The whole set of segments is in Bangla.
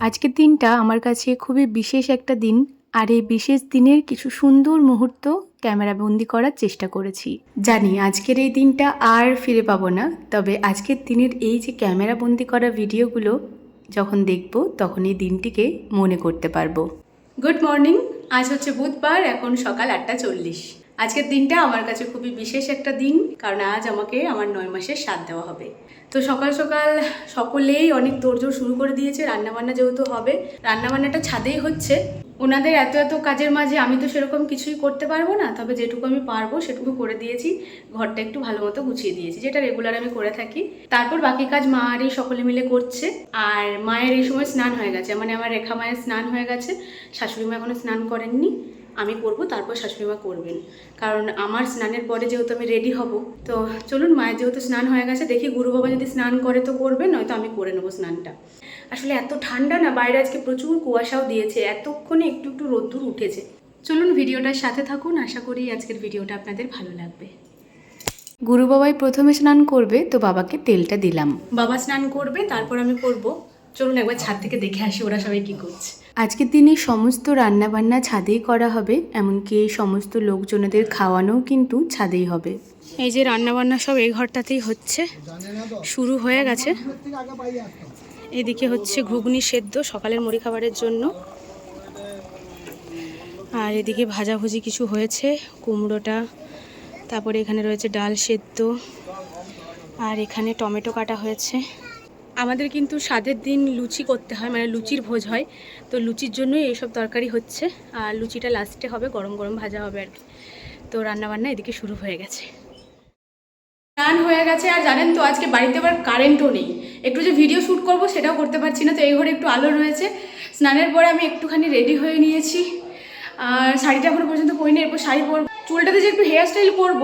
আজকের দিনটা আমার কাছে খুবই বিশেষ একটা দিন, আর এই বিশেষ দিনের কিছু সুন্দর মুহূর্ত ক্যামেরা বন্দি করার চেষ্টা করেছি। জানি আজকের এই দিনটা আর ফিরে পাবো না, তবে আজকের দিনের এই যে ক্যামেরা বন্দি করা ভিডিওগুলো যখন দেখব, তখন এই দিনটিকে মনে করতে পারব। গুড মর্নিং, আজ হচ্ছে বুধবার, এখন সকাল আটটা চল্লিশ। আজকের দিনটা আমার কাছে খুবই বিশেষ একটা দিন, কারণ আজ আমাকে আমার নয় মাসের স্বাদ দেওয়া হবে। তো সকাল সকাল সকলেই অনেক তোড়জোড় শুরু করে দিয়েছে, রান্নাবান্না যেহেতু হবে, রান্নাবান্নাটা ছাদেই হচ্ছে। ওনাদের এত এত কাজের মাঝে আমি তো সেরকম কিছুই করতে পারব না, তবে যেটুকু আমি পারব সেটুকু করে দিয়েছি, ঘরটা একটু ভালো মতো গুছিয়ে দিয়েছি, যেটা রেগুলার আমি করে থাকি। তারপর বাকি কাজ মা আর এই সকলে মিলে করছে, আর মায়ের এই সময় স্নান হয়ে গেছে মানে আমার রেখা মায়ের স্নান হয়ে গেছে, শাশুড়ি মা এখনও স্নান করেননি। আমি করব, তারপর শাশুড়ি মা করবেন। কারণ আমার স্নানের পরে যেহেতু আমি রেডি হব, তো চলুন মায়ের যেহেতু স্নান হয়ে গেছে, দেখি গুরু বাবা যদি স্নান করে তো করবেন, নয়তো আমি করে নেব স্নানটা। আসলে এত ঠান্ডা না, বাইরে আজকে প্রচুর কুয়াশাও দিয়েছে, এতক্ষণে একটু একটু রোদ্দুর উঠেছে। চলুন ভিডিওটার সাথে থাকুন, আশা করি আজকের ভিডিওটা আপনাদের ভালো লাগবে। গুরু বাবাই প্রথমে স্নান করবে, তো বাবাকে তেলটা দিলাম। বাবা স্নান করবে, তারপর আমি করব। চলুন একবার ছাদ থেকে দেখে আসি ওরা সবাই কি করছে। আজকের দিনে সমস্ত রান্নাবান্না ছাদেই করা হবে, এমনকি সমস্ত লোকজনদের খাওয়ানোও কিন্তু ছাদেই হবে। এই যে রান্নাবান্না সব এই ঘরটাতেই হচ্ছে, শুরু হয়ে গেছে। এদিকে হচ্ছে ঘুগনি সেদ্ধ, সকালের মুড়ি খাবারের জন্য। আর এদিকে ভাজাভুজি কিছু হয়েছে, কুমড়োটা, তারপরে এখানে রয়েছে ডাল সেদ্ধ, আর এখানে টমেটো কাটা হয়েছে। আমাদের কিন্তু স্বাদের দিন লুচি করতে হয় মানে লুচির ভোজ হয়। তো লুচির জন্যই এইসব তরকারি হচ্ছে। আর লুচিটা লাস্টে হবে, গরম গরম ভাজা হবে আর কি। তো রান্নাবান্না এদিকে শুরু হয়ে গেছে। স্নান হয়ে গেছে আর জানেন তো, আজকে বাড়িতে আবার কারেন্টও নেই। একটু যে ভিডিও শ্যুট করব সেটাও করতে পারছি না, তো এই ঘরে একটু আলো রয়েছে। স্নানের পরে আমি একটুখানি রেডি হয়ে নিয়েছি। আর শাড়িটা এখনও পর্যন্ত পরিনি, এরপর শাড়ি পর, চুলটাতে যে একটু হেয়ার স্টাইল করব,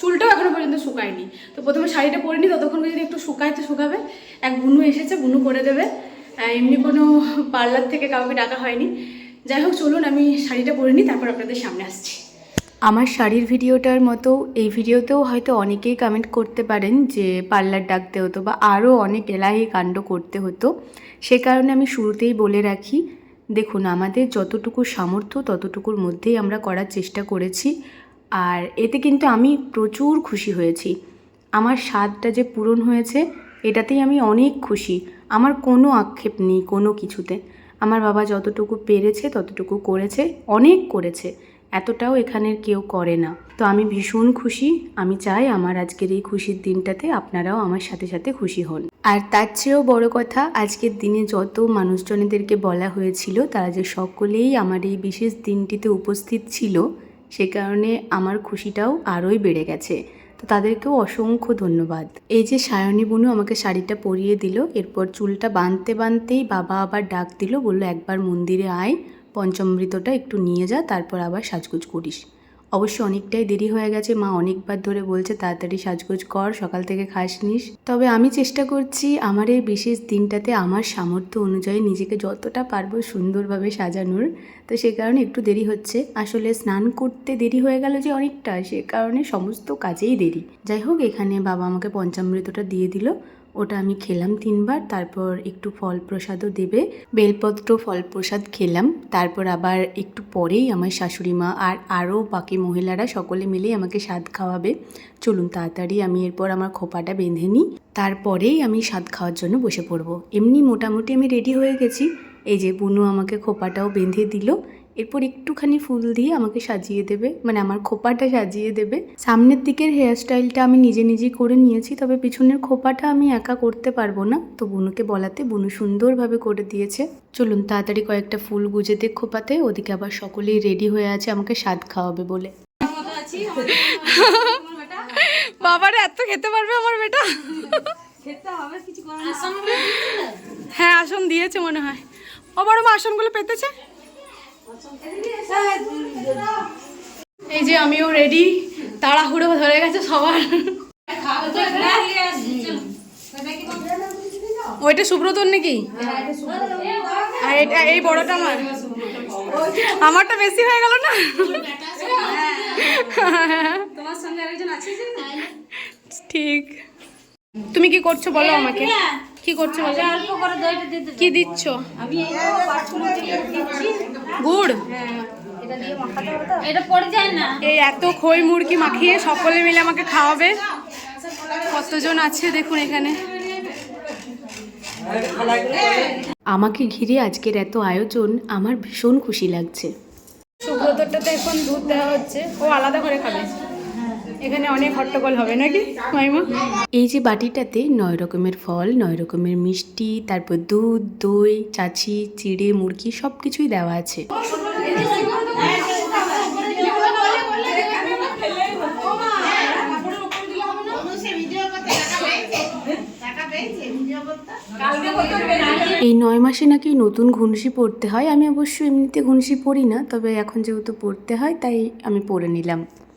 চুলটাও এখনও পর্যন্ত শুকায়নি। তো প্রথমে শাড়িটা পরিনি, ততক্ষণ যদি একটু শুকায় তো শুকাবে। এক বুনু এসেছে, বুনু করে দেবে। এমনি কোনো পার্লার থেকে কাউকে ডাকা হয়নি। যাই হোক, চলুন, আমি শাড়িটা পরে নিই, তারপর আপনাদের সামনে আসছি। আমার শাড়ির ভিডিওটার মতো, এই ভিডিওতেও হয়তো অনেকেই কমেন্ট করতে পারেন যে পার্লার ডাকতে হতো বা আরও অনেক এলাহি কাণ্ড করতে হতো। সে কারণে আমি শুরুতেই বলে রাখি, দেখুন, আমাদের যতটুকু সামর্থ্য, ততটুকুর মধ্যেই আমরা করার চেষ্টা করেছি। আর এতে কিন্তু আমি প্রচুর খুশি হয়েছি। আমার স্বাদটা যে পূরণ হয়েছে এটাতেই আমি অনেক খুশি। আমার কোনো আক্ষেপ নেই কোনো কিছুতে। আমার বাবা যতটুকু পেরেছে, ততটুকু করেছে, অনেক করেছে। এতটাও এখানের কেউ করে না। তো আমি ভীষণ খুশি। আমি চাই আমার আজকের এই খুশির দিনটাতে আপনারাও আমার সাথে সাথে খুশি হন। আর তার চেয়েও বড় কথা, আজকের দিনে যত মানুষজনেদেরকে বলা হয়েছিল, তারা যে সকলেই আমার এই বিশেষ দিনটিতে উপস্থিত ছিল, সে কারণে আমার খুশিটাও আরোই বেড়ে গেছে। তো তাদেরকেও অসংখ্য ধন্যবাদ। এই যে সায়নী বুনু আমাকে শাড়িটা পরিয়ে দিল, এরপর চুলটা বাঁধতে বাঁধতেই বাবা আবার ডাক দিল, বলল, একবার মন্দিরে আয়, পঞ্চমৃতটা একটু নিয়ে যা, তারপর আবার সাজগুজ করিস। অবশ্য অনেকটাই দেরি হয়ে গেছে। মা অনেকবার ধরে বলছে, তাড়াতাড়ি সাজগোজ কর, সকাল থেকে খাস নিস। তবে আমি চেষ্টা করছি আমার এই বিশেষ দিনটাতে আমার সামর্থ্য অনুযায়ী নিজেকে যতটা পারব সুন্দরভাবে সাজানোর। তো সে কারণে একটু দেরি হচ্ছে। আসলে স্নান করতে দেরি হয়ে গেল যে অনেকটা, সে কারণে সমস্ত কাজেই দেরি। যাই হোক, এখানে বাবা আমাকে পঞ্চামৃতটা দিয়ে দিল। ওটা আমি খেলাম তিনবার, তারপর একটু ফল প্রসাদও দেবে। বেলপত্র ফল প্রসাদ খেলাম, তারপর আবার একটু পরেই আমার শাশুড়ি মা আর আরও বাকি মহিলারা সকলে মিলেই আমাকে স্বাদ খাওয়াবে। চলুন তাড়াতাড়ি আমি এরপর আমার খোপাটা বেঁধে নিই, তারপরেই আমি স্বাদ খাওয়ার জন্য বসে পড়ব। এমনি মোটামুটি আমি রেডি হয়ে গেছি। এই যে বুনু আমাকে খোপাটাও বেঁধে দিল এরপর একটুখানি ফুল দিয়ে আমাকে সাজিয়ে দেবে। মানে আমার খোপাটা সাজিয়ে দেবে। সামনের দিকের হেয়ার স্টাইলটা আমি নিজে নিজেই করে নিয়েছি তবে পিছনের খোপাটা আমি একা করতে পারব না। তো বুনুকে বলাতে বুনু সুন্দরভাবে করে দিয়েছে। চলুন তাড়াতাড়ি কয়েকটা ফুল গুজে দেখ খোপাতে ওদিকে আবার সকলেই রেডি হয়ে আছে আমাকে স্বাদ খাওয়াবে বলে। বাবারে এত খেতে পারবে আমার বেটা? হ্যাঁ আসন দিয়েছে মনে হয়। ও বড় মা আসনগুলো পেতেছে? এই যে আমিও রেডি তাড়াহুড়ো ধরে গেছে সবার। ওইটা সুব্রতর নাকি? আর এটা, এই বড়টা আমার। আমারটা বেশি হয়ে গেল না? তোমার সঙ্গে আরেকজন আছে ঠিক। তুমি কি করছ বলো আমাকে? কি করছ বলো? এটা অল্প করে দইটা দিতে কি দিচ্ছ? আমি এই তো পাঁচফোড়ন দিচ্ছি। গুড়? এটা দিয়ে মাখাতে হবে তো। এটা পড়ে যায় না। এই এত খই মুরগি মাখিয়ে সকলে মিলে আমাকে খাওয়াবে। কতজন আছে দেখুন এখানে। আমাকে ঘিরে আজকের এত আয়োজন আমার ভীষণ খুশি লাগছে। সুব্রতটাতে এখন দুধ দেওয়া হচ্ছে। ও আলাদা করে খাবে। এখানে অনেক হট্টগোল হবে, নাকি, মাইমা? এই যে বাটিটাতে নয় রকমের ফল, নয় রকমের মিষ্টি, তারপর দুধ, দই চাচি চিড়ে, মুরগি সব কিছুই দেওয়া আছে। এই নয় মাসে নাকি নতুন ঘুনসি পড়তে হয়। আমি অবশ্য এমনিতে ঘুনসি পড়ি না, তবে এখন যেহেতু পড়তে হয়, তাই আমি পরে নিলাম।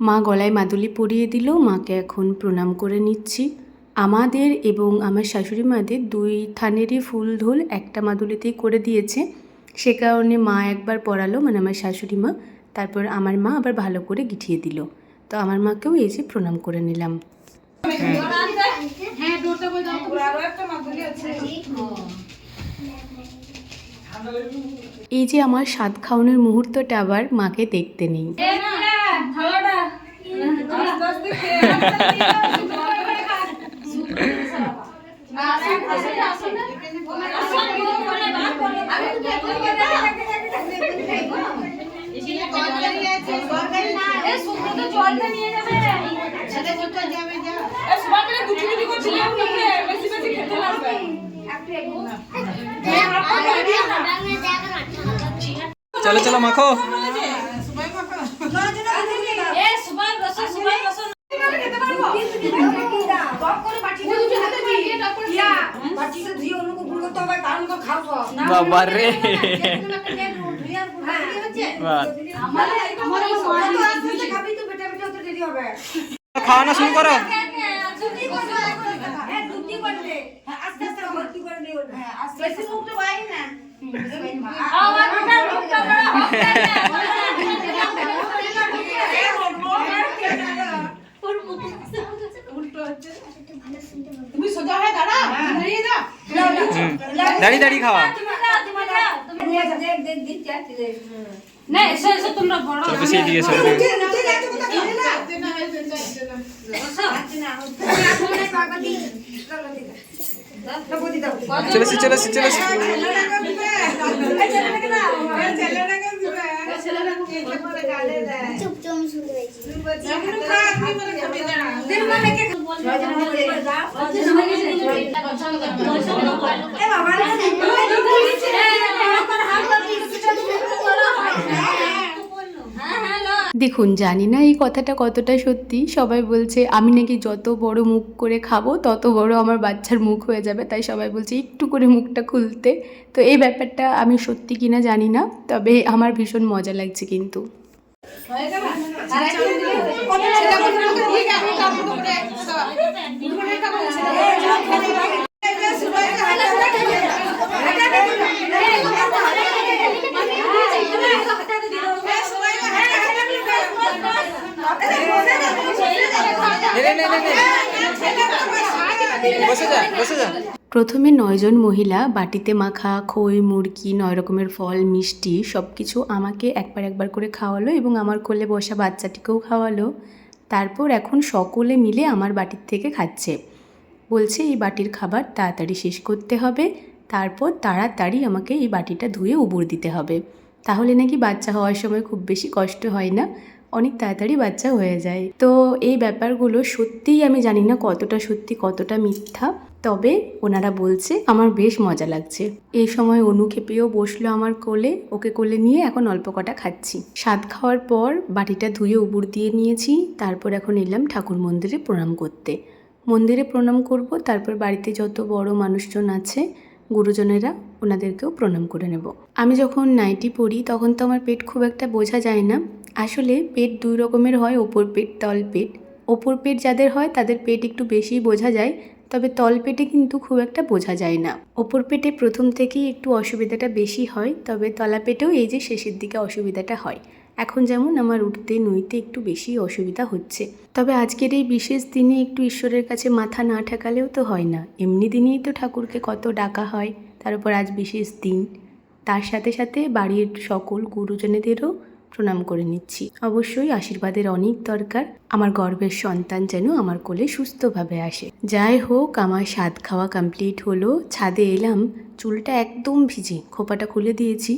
মা গলায় মাদুলি পরিয়ে দিল মাকে এখন প্রণাম করে নিচ্ছি। আমাদের এবং আমার শাশুড়ি মাদের দুই থানেরই ফুল ঢোল একটা মাদুলিতেই করে দিয়েছে। সে কারণে মা একবার পড়ালো মানে আমার শাশুড়ি মা তারপর আমার মা আবার ভালো করে গিঠিয়ে দিল। তো আমার মাকেও এই যে প্রণাম করে নিলাম। হ্যাঁ এই যে আমার স্বাদ খাওয়ানোর মুহূর্তটা আবার মাকে দেখতে নেই থালাটা আস্তে আস্তে খেয়ে জলটা নিয়ে যাবে সবাই মিলে দুটি দুটি করে ছিলে বেশি বেশি খেতে লাগবে চলো চলো মাখো এ সুভাষ বসো সুভাষ বসো বাবা রে বাহ। খাওয়ানো শুরু করো। আমার ওটা মুখটা বড় তুমি সোজা হয়ে দাঁড়া দাঁড়িয়ে যা। দাঁড়িয়ে দাঁড়িয়ে খাওয়া। না এসো এসো তোমরা বড়। চলো বেশি দিয়ে এসো। চলে এসো চলে এসো চলে দেখুন জানি না এই কথাটা কতটা সত্যি সবাই বলছে আমি নাকি যত বড় মুখ করে খাব তত বড় আমার বাচ্চার মুখ হয়ে যাবে তাই সবাই বলছে একটু করে মুখটা খুলতে তো এই ব্যাপারটা আমি সত্যি কিনা জানি না তবে আমার ভীষণ মজা লাগছে কিন্তু। প্রথমে নয়জন মহিলা বাটিতে মাখা, খই, মুরগি, নয় রকমের ফল, মিষ্টি সব কিছু আমাকে একবার একবার করে খাওয়ালো এবং আমার কোলে বসা বাচ্চাটিকেও খাওয়ালো। তারপর এখন সকলে মিলে আমার বাটির থেকে খাচ্ছে। বলছে, এই বাটির খাবার তাড়াতাড়ি শেষ করতে হবে। তারপর তাড়াতাড়ি আমাকে এই বাটিটা ধুয়ে উবুর দিতে হবে। তাহলে নাকি বাচ্চা হওয়ার সময় খুব বেশি কষ্ট হয় না? অনেক তাড়াতাড়ি বাচ্চা হয়ে যায়। তো এই ব্যাপারগুলো সত্যিই আমি জানি না কতটা সত্যি, কতটা মিথ্যা। তবে ওনারা বলছে, আমার বেশ মজা লাগছে। এই সময় অনু খেপেও বসল আমার কোলে। ওকে কোলে নিয়ে এখন অল্প কটা খাচ্ছি। স্বাদ খাওয়ার পর বাটিটা ধুয়ে উবুর দিয়ে নিয়েছি। তারপর এখন এলাম ঠাকুর মন্দিরে প্রণাম করতে। মন্দিরে প্রণাম করব, তারপর বাড়িতে যত বড় মানুষজন আছে, গুরুজনেরা ওনাদেরকেও প্রণাম করে নেব। আমি যখন নাইটি পড়ি তখন তো আমার পেট খুব একটা বোঝা যায় না। আসলে পেট দুই রকমের হয়, ওপর পেট, তল পেট। ওপর পেট যাদের হয়, তাদের পেট একটু বেশি বোঝা যায়, তবে তল পেটে কিন্তু খুব একটা বোঝা যায় না। ওপর পেটে প্রথম থেকেই একটু অসুবিধাটা বেশি হয়, তবে তলা পেটেও এই যে শেষের দিকে অসুবিধাটা হয়। এখন যেমন আমার উঠতে, নুইতে একটু বেশি অসুবিধা হচ্ছে। তবে আজকের এই বিশেষ দিনে একটু ঈশ্বরের কাছে মাথা না ঠেকালেও তো হয় না। এমনি দিনেই তো ঠাকুরকে কত ডাকা হয়, তার উপর আজ বিশেষ দিন। তার সাথে সাথে বাড়ির সকল গুরুজনেদেরও প্রণাম করে নিচ্ছি। অবশ্যই আশীর্বাদের অনেক দরকার। আমার গর্বের সন্তান যেন আমার কোলে সুস্থভাবে আসে। যাই হোক, আমার স্বাদ খাওয়া কমপ্লিট হলো। ছাদে এলাম, চুলটা একদম ভিজে, খোপাটা খুলে দিয়েছি।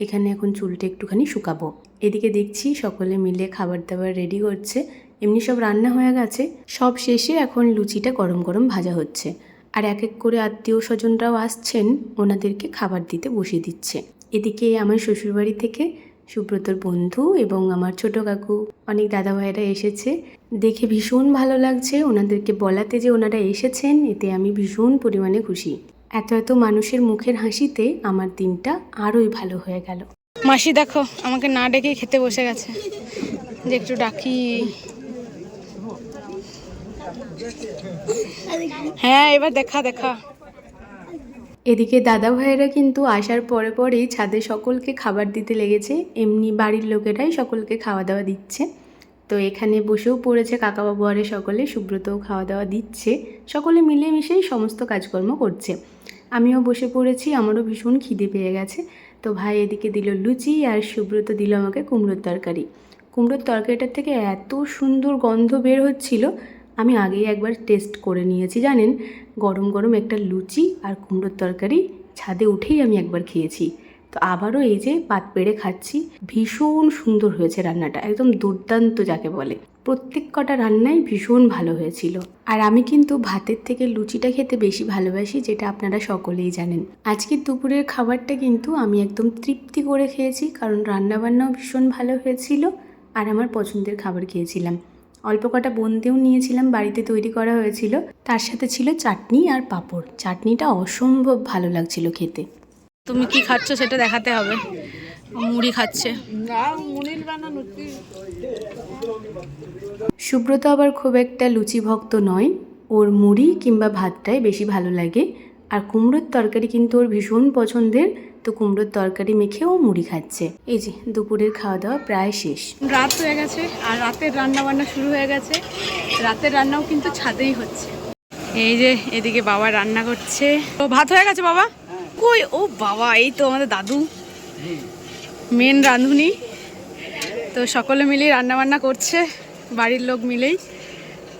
এখানে এখন চুলটা একটুখানি শুকাবো। এদিকে দেখছি সকলে মিলে খাবার দাবার রেডি করছে। এমনি সব রান্না হয়ে গেছে। সব শেষে এখন লুচিটা গরম গরম ভাজা হচ্ছে। আর এক এক করে আত্মীয় স্বজনরাও আসছেন। ওনাদেরকে খাবার দিতে বসিয়ে দিচ্ছে। এদিকে আমার শ্বশুরবাড়ি থেকে সুব্রতর বন্ধু এবং আমার ছোট কাকু, অনেক দাদা ভাইয়েরা এসেছে। দেখে ভীষণ ভালো লাগছে ওনাদেরকে বলাতে যে ওনারা এসেছেন, এতে আমি ভীষণ পরিমাণে খুশি। এত এত মানুষের মুখের হাসিতে আমার দিনটা আরোই ভালো হয়ে গেল। মাসি, দেখো, আমাকে না ডেকে খেতে বসে গেছে। যে একটু ডাকি। হ্যাঁ এবার দেখা দেখা। এদিকে দাদা ভাইয়েরা কিন্তু আসার পরে পরেই ছাদে সকলকে খাবার দিতে লেগেছে, এমনি বাড়ির লোকেরাই সকলকে খাওয়া দাওয়া দিচ্ছে। তো এখানে বসেও পড়েছে কাকাবাবু আরে সকলে, সুব্রতও খাওয়া দাওয়া দিচ্ছে, সকলে মিলেমিশেই সমস্ত কাজকর্ম করছে। আমিও বসে পড়েছি, আমারও ভীষণ খিদে পেয়ে গেছে। তো ভাই এদিকে দিল লুচি আর সুব্রত দিল আমাকে কুমড়োর তরকারি। কুমড়োর তরকারিটার থেকে এত সুন্দর গন্ধ বের হচ্ছিল আমি আগেই একবার টেস্ট করে নিয়েছি, জানেন? গরম গরম একটা লুচি আর কুমড়োর তরকারি ছাদে উঠেই আমি একবার খেয়েছি। তো আবারও এই যে পাত পেড়ে খাচ্ছি, ভীষণ সুন্দর হয়েছে রান্নাটা, একদম দুর্দান্ত যাকে বলে। প্রত্যেক কটা রান্নাই ভীষণ ভালো হয়েছিল। আর আমি কিন্তু ভাতের থেকে লুচিটা খেতে বেশি ভালোবাসি, যেটা আপনারা সকলেই জানেন। আজকের দুপুরের খাবারটা কিন্তু আমি একদম তৃপ্তি করে খেয়েছি, কারণ রান্নাবান্নাও ভীষণ ভালো হয়েছিল, আর আমার পছন্দের খাবার খেয়েছিলাম। অল্প কটা বন্দেও নিয়েছিলাম বাড়িতে তৈরি করা হয়েছিল। তার সাথে ছিল চাটনি আর পাঁপড়। চাটনিটা অসম্ভব ভালো লাগছিল খেতে। তুমি কি খাচ্ছ সেটা দেখাতে হবে। মুড়ি খাচ্ছে। সুব্রত আবার খুব একটা লুচি ভক্ত নয়। ওর মুড়ি কিংবা ভাতটাই বেশি ভালো লাগে। আর কুমড়োর তরকারি কিন্তু ওর ভীষণ পছন্দের। তো কুমড়োর তরকারি মেখে ও মুড়ি খাচ্ছে। এই যে, দুপুরের খাওয়া দাওয়া প্রায় শেষ। রাত হয়ে গেছে, আর রাতের রান্না বান্না শুরু হয়ে গেছে। রাতের রান্নাও কিন্তু ছাদেই হচ্ছে। এই যে, এদিকে বাবা রান্না করছে। তো ভাত হয়ে গেছে বাবা? কই? ও বাবা, এই তো আমাদের দাদু। মেন রাঁধুনি। তো সকলে মিলেই রান্না বান্না করছে, বাড়ির লোক মিলেই।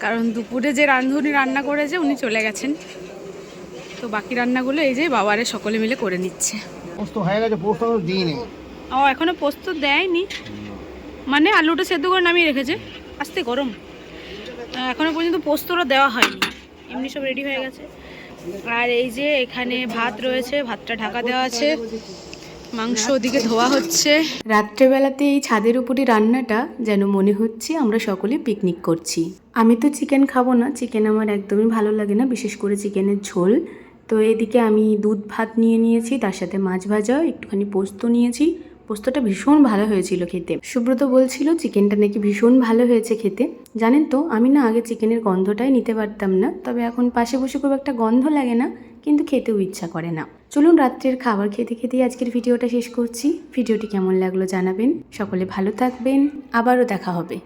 কারণ দুপুরে যে রাঁধুনি রান্না করেছে, উনি চলে গেছেন। তো বাকি রান্নাগুলো এই যে বাবারে সকলে মিলে করে নিচ্ছে। পোস্ত হয়ে গেছে পোস্ত তো দিইনি। ও এখনও পোস্ত দেয়নি। মানে আলুটা সেদ্ধ করে নামিয়ে রেখেছে। আস্তে গরম। এখনও পর্যন্ত পোস্তটা দেওয়া হয়নি। এমনি সব রেডি হয়ে গেছে। আর এই যে এখানে ভাত রয়েছে ভাতটা ঢাকা দেওয়া আছে। মাংস ওদিকে ধোয়া হচ্ছে। রাত্রেবেলাতে এই ছাদের উপরে রান্নাটা যেন মনে হচ্ছে আমরা সকলে পিকনিক করছি। আমি তো চিকেন খাব না চিকেন আমার একদমই ভালো লাগে না, বিশেষ করে চিকেনের ঝোল। তো এদিকে আমি দুধ ভাত নিয়ে নিয়েছি, তার সাথে মাছ ভাজা, একটুখানি পোস্ত নিয়েছি। পোস্তটা ভীষণ ভালো হয়েছিল খেতে। সুব্রত বলছিল চিকেনটা নাকি ভীষণ ভালো হয়েছে খেতে। জানেন তো, আমি না আগে চিকেনের গন্ধটাই নিতে পারতাম না, তবে এখন পাশে বসে খুব একটা গন্ধ লাগে না। কিন্তু খেতেও ইচ্ছা করে না। চলুন রাত্রের খাবার খেতে খেতেই আজকের ভিডিওটা শেষ করছি। ভিডিওটি কেমন লাগল জানাবেন। সকলে ভালো থাকবেন। আবারও দেখা হবে।